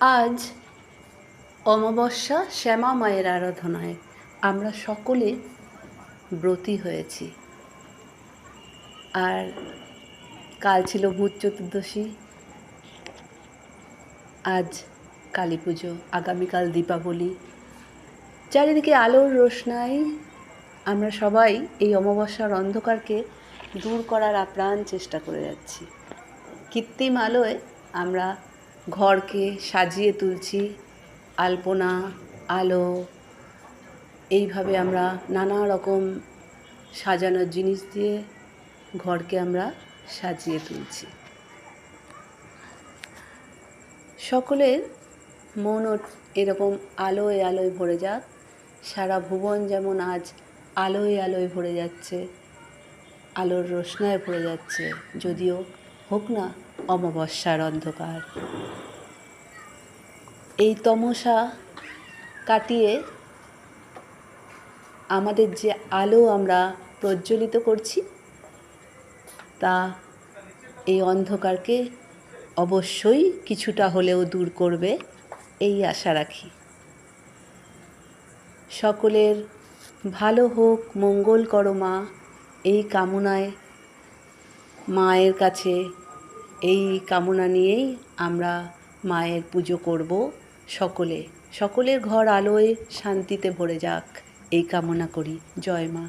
আজ অমাবস্যা শ্যামা মায়ের আরাধনায় আমরা সকলে ব্রতী হয়েছি। আর কাল ছিল ভূত চতুর্দশী। আজ কালী পুজো, আগামীকাল দীপাবলি। চারিদিকে আলোর রোশনাই। আমরা সবাই এই অমাবস্যার অন্ধকারকে দূর করার আপ্রাণ চেষ্টা করে যাচ্ছি। কৃত্রিম আলোয় আমরা ঘরকে সাজিয়ে তুলছি, আলপনা, আলো। এইভাবে আমরা নানা রকম সাজানোর জিনিস দিয়ে ঘরকে আমরা সাজিয়ে তুলছি। সকলের মনও এরকম আলোয় আলোয় ভরে যাক। সারা ভুবন যেমন আজ আলোয় আলোয় ভরে যাচ্ছে, আলোর রোশনায় ভরে যাচ্ছে, যদিও হোক না অমাবস্যার অন্ধকার। এই তমসা কাটিয়ে আমাদের যে আলো আমরা প্রজ্বলিত করছি, তা এই অন্ধকারকে অবশ্যই কিছুটা হলেও দূর করবে, এই আশা রাখি। সকলের ভালো হোক, মঙ্গল করো মা, এই কামনায় মায়ের কাছে এই কামনা নিয়েই আমরা মায়ের পুজো করব সকলে। সকলের ঘর আলোয় শান্তিতে ভরে যাক, এই কামনা করি। জয় মা।